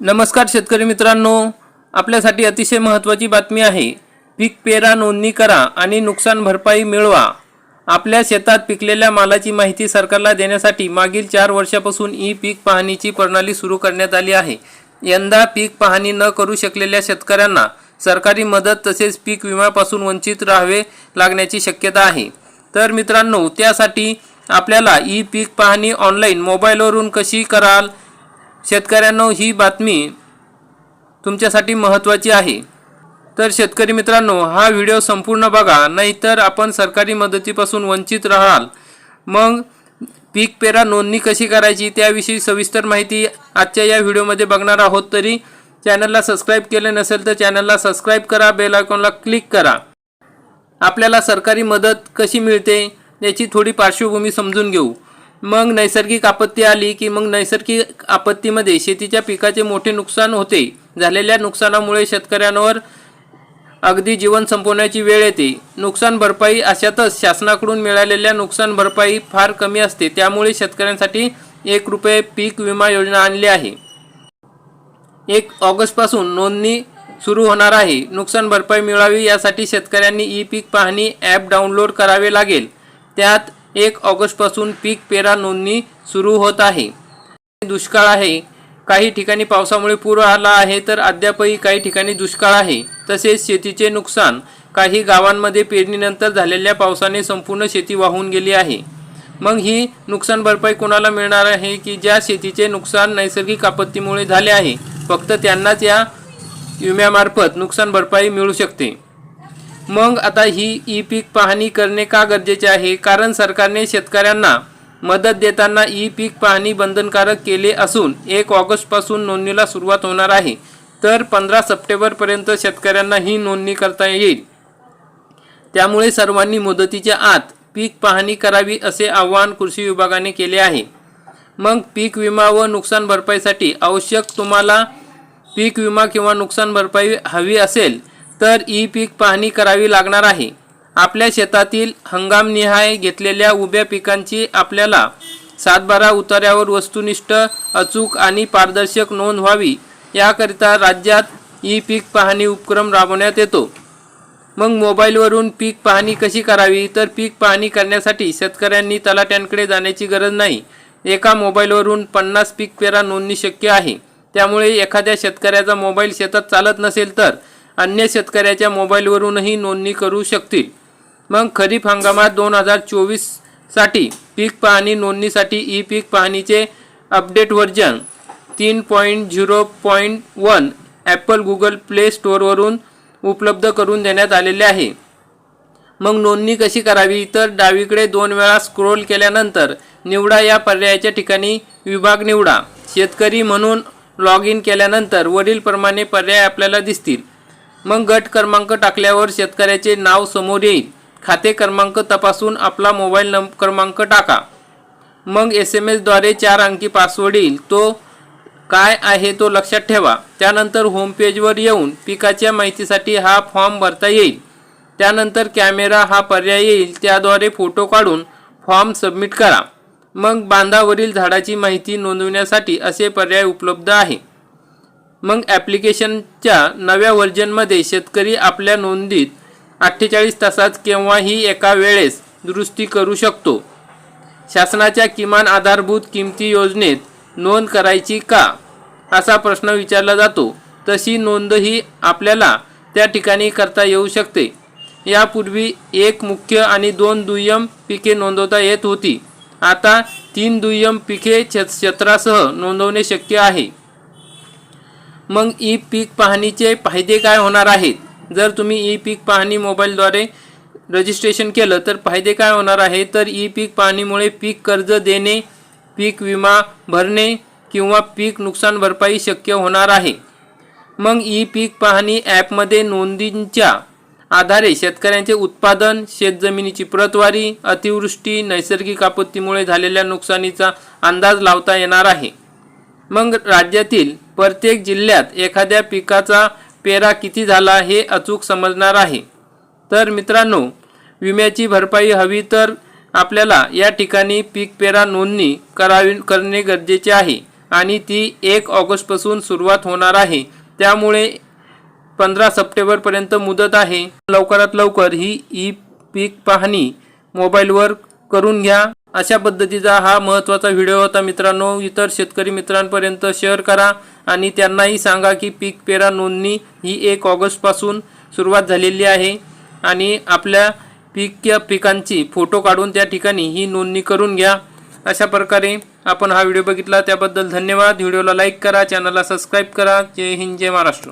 नमस्कार शेतकरी मित्रांनो. आपल्यासाठी अतिशय महत्त्वाची बातमी आहे. पीक पेरा नोंदणी करा आणि नुकसान भरपाई मिळवा. आपल्या शेतात पिकलेल्या मालाची माहिती सरकारला देण्यासाठी मागील चार वर्षापासून ई पीक पाहणीची प्रणाली सुरू करण्यात आली आहे. यंदा पीक पाहणी न करू शकलेल्या शेतकऱ्यांना सरकारी मदत तसेच पीक विम्यापासून वंचित राहावे लागण्याची शक्यता आहे. तर मित्रांनो त्यासाठी आपल्याला ई पीक पाहणी ऑनलाईन मोबाईलवरून कशी कराल? शेतकऱ्यांनो ही बातमी तुमच्यासाठी महत्त्वाची आहे. तर शेतकरी मित्रांनो हा व्हिडिओ संपूर्ण बघा नाहीतर आपण सरकारी मदतीपासून वंचित राहाल. मग पीक पेरा नोंदणी कशी करायची त्याविषयी सविस्तर माहिती आजच्या या व्हिडिओमध्ये बघणार आहोत. तरी चॅनलला सबस्क्राईब केले नसेल तर चॅनलला सबस्क्राईब करा बेल आयकॉनला क्लिक करा. आपल्याला सरकारी मदत कशी मिळते याची थोडी पार्श्वभूमी समजून घेऊ. मग नैसर्गिक आपत्ती आली की मग नैसर्गिक आपत्तीमध्ये शेतीच्या पिकाचे मोठे नुकसान होते. झालेल्या नुकसानामुळे शेतकऱ्यांवर अगदी जीवन संपवण्याची वेळ येते. नुकसान भरपाई अशातच शासनाकडून मिळालेल्या नुकसान भरपाई फार कमी असते. त्यामुळे शेतकऱ्यांसाठी एक रुपये पीक विमा योजना आणली आहे. एक ऑगस्टपासून नोंदणी सुरू होणार आहे. नुकसान भरपाई मिळावी यासाठी शेतकऱ्यांनी ई पीक पाहणी ॲप डाउनलोड करावे लागेल. त्यात एक ऑगस्टपासून पीक पेरा नोंदणी सुरू होत आहे. दुष्काळ आहे. काही ठिकाणी पावसामुळे पूर आला आहे तर अद्यापही काही ठिकाणी दुष्काळ आहे. तसेच शेतीचे नुकसान काही गावांमध्ये पेरणीनंतर झालेल्या पावसाने संपूर्ण शेती वाहून गेली आहे. मग ही नुकसान भरपाई कोणाला मिळणार आहे की ज्या शेतीचे नुकसान नैसर्गिक आपत्तीमुळे झाले आहे फक्त त्यांनाच या विम्यामार्फत नुकसान भरपाई मिळू शकते? मग आता ही ई पीक पाहणी करणे का गरजेचे आहे? कारण सरकारने शेतकऱ्यांना मदत देताना ई पीक पाहणी बंधनकारक केले असून एक ऑगस्टपासून नोंदणीला सुरुवात होणार आहे. तर पंधरा सप्टेंबरपर्यंत शेतकऱ्यांना ही नोंदणी करता येईल. त्यामुळे सर्वांनी मुदतीच्या आत पीक पाहणी करावी असे आवाहन कृषी विभागाने केले आहे. मग पीक विमा व नुकसान भरपाईसाठी आवश्यक तुम्हाला पीक विमा किंवा नुकसान भरपाई हवी असेल तर ई पीक पाहणी करावी लागणार आहे. आपल्या शेतातील हंगामनिहाय घेतलेल्या उभ्या पिकांची आपल्याला सातबारा उतार्यावर वस्तुनिष्ठ अचूक आणि पारदर्शक नोंद व्हावी. याकरिता राज्यात ई पीक पाहणी उपक्रम राबवण्यात येतो. मग मोबाईलवरून पीक पाहणी कशी करावी? तर पीक पाहणी करण्यासाठी शेतकऱ्यांनी तलाट्यांकडे जाण्याची गरज नाही. एका मोबाईलवरून पन्नास पीक पेरा नोंदणी शक्य आहे. त्यामुळे एखाद्या शेतकऱ्याचा मोबाईल शेतात चालत नसेल तर अन्य शेतकऱ्याच्या मोबाईलवरूनही नोंदणी करू शकतील. मग खरीप हंगामात दोन हजार चोवीससाठी पीक पाहणी नोंदणीसाठी ई पीक पाहणीचे अपडेट व्हर्जन तीन point zero point one Apple Google Play स्टोअरवरून उपलब्ध करून देण्यात आलेले आहे. मग नोंदणी कशी करावी? तर डावीकडे दोन वेळा स्क्रोल केल्यानंतर निवडा या पर्यायाच्या ठिकाणी विभाग निवडा. शेतकरी म्हणून लॉग इन केल्यानंतर वरीलप्रमाणे पर्याय आपल्याला दिसतील. मग गट क्रमांक टाकल्यावर शेतकऱ्याचे नाव समोर येईल. खाते क्रमांक तपासून आपला मोबाईल नंब क्रमांक टाका. मग एस एम एसद्वारे चार अंकी पासवर्ड येईल. तो काय आहे तो लक्षात ठेवा. त्यानंतर होमपेजवर येऊन पिकाच्या माहितीसाठी हा फॉर्म भरता येईल. त्यानंतर कॅमेरा हा पर्याय येईल. त्याद्वारे फोटो काढून फॉर्म सबमिट करा. मग बांधावरील झाडाची माहिती नोंदवण्यासाठी असे पर्याय उपलब्ध आहे. मग ॲप्लिकेशनच्या नव्या व्हर्जनमध्ये शेतकरी आपल्या नोंदीत अठ्ठेचाळीस तासात केव्हाही एका वेळेस दुरुस्ती करू शकतो. शासनाच्या किमान आधारभूत किमती योजनेत नोंद करायची का? असा प्रश्न विचारला जातो. तशी नोंदही आपल्याला त्या ठिकाणी करता येऊ शकते. यापूर्वी एक मुख्य आणि दोन दुय्यम पिके नोंदवता येत होती. आता तीन दुय्यम पिके छ क्षेत्रासह नोंदवणे शक्य आहे. मग ई पीक पाहणीचे फायदे काय होणार आहेत? जर तुम्ही ई पीक पाहणी मोबाईलद्वारे रजिस्ट्रेशन केलं तर फायदे काय होणार आहे तर ई पीक पाहणीमुळे पीक कर्ज देणे पीक विमा भरणे किंवा पीक नुकसान भरपाई शक्य होणार आहे. मग ई पीक पाहणी ॲपमध्ये नोंदींच्या आधारे शेतकऱ्यांचे उत्पादन शेतजमिनीची प्रतवारी अतिवृष्टी नैसर्गिक आपत्तीमुळे झालेल्या नुकसानीचा अंदाज लावता येणार आहे. मग राज्यातील प्रत्येक जिल्ह्यात एखाद्या पिकाचा पेरा किती झाला हे अचूक समजणार आहे. तर मित्रांनो विम्याची भरपाई हवी तर आपल्याला या ठिकाणी पीक पेरा नोंदणी करावी करणे गरजेचे आहे आणि ती एक ऑगस्टपासून सुरुवात होणार आहे. त्यामुळे पंधरा सप्टेंबरपर्यंत मुदत आहे. लवकरात लवकर ही ई पीक पाहणी मोबाईलवर करून घ्या. अशा पद्धतीचा हा महत्त्वाचा व्हिडिओ होता. मित्रांनो इतर शेतकरी मित्रांपर्यंत शेअर करा आणि त्यांनाही सांगा की पीक पेरा नोंदणी ही एक ऑगस्टपासून सुरुवात झालेली आहे आणि आपल्या पीक पिकांची फोटो काढून त्या ठिकाणी ही नोंदणी करून घ्या. अशा प्रकारे आपण हा व्हिडिओ बघितला. त्याबद्दल धन्यवाद. व्हिडिओला लाईक करा चॅनलला सबस्क्राईब करा. जय हिंद जय महाराष्ट्र.